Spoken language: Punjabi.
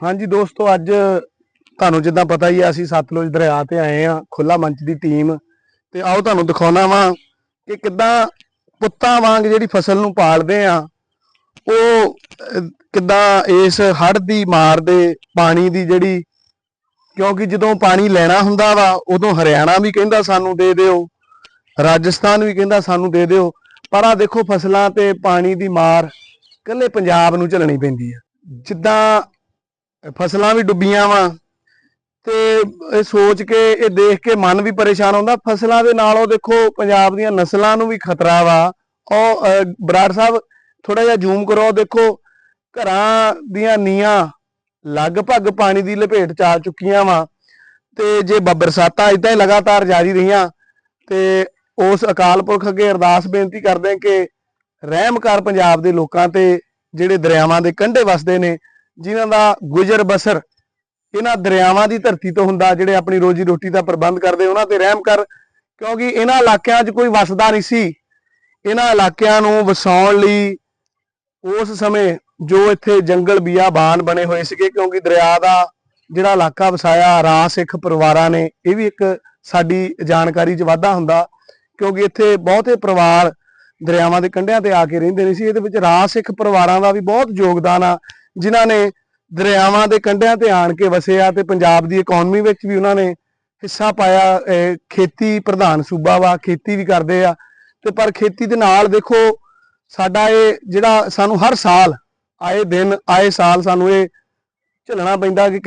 ਹਾਂਜੀ ਦੋਸਤੋ, ਅੱਜ ਤੁਹਾਨੂੰ ਜਿੱਦਾਂ ਪਤਾ ਹੀ ਆ, ਅਸੀਂ ਸਤਲੁਜ ਦਰਿਆ ਤੇ ਆਏ ਆ ਖੁੱਲਾ ਮੰਚ ਦੀ ਟੀਮ। ਤੇ ਆਓ ਤੁਹਾਨੂੰ ਦਿਖਾਉਣਾ ਵਾਂ ਕਿ ਕਿੱਦਾਂ ਪੁੱਤਾਂ ਵਾਂਗ ਜਿਹੜੀ ਫਸਲ ਨੂੰ ਪਾਲਦੇ ਆ, ਉਹ ਕਿੱਦਾਂ ਇਸ ਹੜ੍ਹ ਦੀ ਮਾਰ ਦੇ ਪਾਣੀ ਦੀ ਜਿਹੜੀ, ਕਿਉਂਕਿ ਜਦੋਂ ਪਾਣੀ ਲੈਣਾ ਹੁੰਦਾ ਵਾ, ਉਦੋਂ ਹਰਿਆਣਾ ਵੀ ਕਹਿੰਦਾ ਸਾਨੂੰ ਦੇ ਦਿਓ, ਰਾਜਸਥਾਨ ਵੀ ਕਹਿੰਦਾ ਸਾਨੂੰ ਦੇ ਦਿਓ, ਪਰ ਆ ਦੇਖੋ ਫਸਲਾਂ ਤੇ ਪਾਣੀ ਦੀ ਮਾਰ ਇਕੱਲੇ ਪੰਜਾਬ ਨੂੰ ਝੱਲਣੀ ਪੈਂਦੀ ਆ। ਜਿੱਦਾਂ ਫਸਲਾਂ ਵੀ ਡੁੱਬੀਆਂ ਵਾ। ਤੇ ਇਹ ਸੋਚ ਕੇ, ਇਹ ਦੇਖ ਕੇ ਮਨ ਵੀ ਪਰੇਸ਼ਾਨ ਹੁੰਦਾ। ਫਸਲਾਂ ਦੇ ਨਾਲ ਉਹ ਦੇਖੋ, ਪੰਜਾਬ ਦੀਆਂ ਨਸਲਾਂ ਨੂੰ ਵੀ ਖਤਰਾ ਵਾ। ਉਹ ਬਰਾੜ ਸਾਹਿਬ ਥੋੜਾ ਜਿਹਾ ਜ਼ੂਮ ਕਰੋ ਦੇਖੋ, ਘਰਾਂ ਦੀਆਂ ਨੀਆਂ ਲਗਭਗ ਪਾਣੀ ਦੀ ਲਪੇਟ ਚ ਆ ਚੁੱਕੀਆਂ ਵਾ। ਤੇ ਜੇ ਬ- ਬਰਸਾਤਾਂ ਇਦਾਂ ਹੀ ਲਗਾਤਾਰ ਜਾਰੀ ਰਹੀਆਂ। ਤੇ ਉਸ ਅਕਾਲ ਪੁਰਖ ਅੱਗੇ ਅਰਦਾਸ ਬੇਨਤੀ ਕਰਦੇ ਹਾਂ ਕਿ ਰਹਿਮ ਕਰ ਪੰਜਾਬ ਦੇ ਲੋਕਾਂ ਤੇ, ਜਿਹੜੇ ਦਰਿਆਵਾਂ ਦੇ ਕੰਢੇ ਵਸਦੇ ਨੇ। ਜਿਨ੍ਹਾਂ ਦਾ ਗੁਜ਼ਰ ਬਸਰ ਇਹਨਾਂ ਦਰਿਆਵਾਂ ਦੀ ਧਰਤੀ ਤੋਂ ਹੁੰਦਾ, ਜਿਹੜੇ ਆਪਣੀ ਰੋਜੀ ਰੋਟੀ ਦਾ ਪ੍ਰਬੰਧ ਕਰਦੇ, ਉਹਨਾਂ ਤੇ ਰਹਿਮ ਕਰ, ਕਿਉਂਕਿ ਇਹਨਾਂ ਇਲਾਕਿਆਂ 'ਚ ਕੋਈ ਵਸਦਾ ਨਹੀਂ ਸੀ। ਇਹਨਾਂ ਇਲਾਕਿਆਂ ਨੂੰ ਵਸਾਉਣ ਲਈ ਉਸ ਸਮੇਂ ਜੋ ਇੱਥੇ ਜੰਗਲ ਬਿਆਬਾਨ ਬਣੇ ਹੋਏ ਸੀਗੇ, ਕਿਉਂਕਿ ਦਰਿਆ ਦਾ ਜਿਹੜਾ ਇਲਾਕਾ ਵਸਾਇਆ ਰਾ ਸਿੱਖ ਪਰਿਵਾਰਾਂ ਨੇ, ਇਹ ਵੀ ਇੱਕ ਸਾਡੀ ਜਾਣਕਾਰੀ 'ਚ ਵਾਧਾ ਹੁੰਦਾ, ਕਿਉਂਕਿ ਇੱਥੇ ਬਹੁਤੇ ਪਰਿਵਾਰ ਦਰਿਆਵਾਂ ਦੇ ਕੰਢਿਆਂ ਤੇ ਆ ਕੇ ਰਹਿੰਦੇ ਨੇ ਸੀ। ਇਹਦੇ ਵਿੱਚ ਰਾ ਸਿੱਖ ਪਰਿਵਾਰਾਂ ਦਾ ਵੀ ਬਹੁਤ ਯੋਗਦਾਨ ਆ। ਜਿਨ੍ਹਾਂ ਨੇ ਦਰਿਆਵਾਂ ਦੇ ਕੰਢਿਆਂ ਤੇ ਆਣ ਕੇ ਵਸੇ ਆ ਤੇ ਪੰਜਾਬ ਦੀ ਇਕਨੋਮੀ ਵਿੱਚ ਵੀ ਉਹਨਾਂ ਨੇ ਹਿੱਸਾ ਪਾਇਆ ਅਹ ਖੇਤੀ ਪ੍ਰਧਾਨ ਸੂਬਾ ਵਾ, ਖੇਤੀ ਵੀ ਕਰਦੇ ਆ। ਤੇ ਪਰ ਖੇਤੀ ਦੇ ਨਾਲ ਦੇਖੋ, ਸਾਡਾ ਇਹ ਜਿਹੜਾ ਸਾਨੂੰ ਹਰ ਸਾਲ ਆਏ ਦਿਨ, ਆਏ ਸਾਲ ਸਾਨੂੰ ਇਹ ਝੱਲਣਾ ਪੈਂਦਾ ਕਿ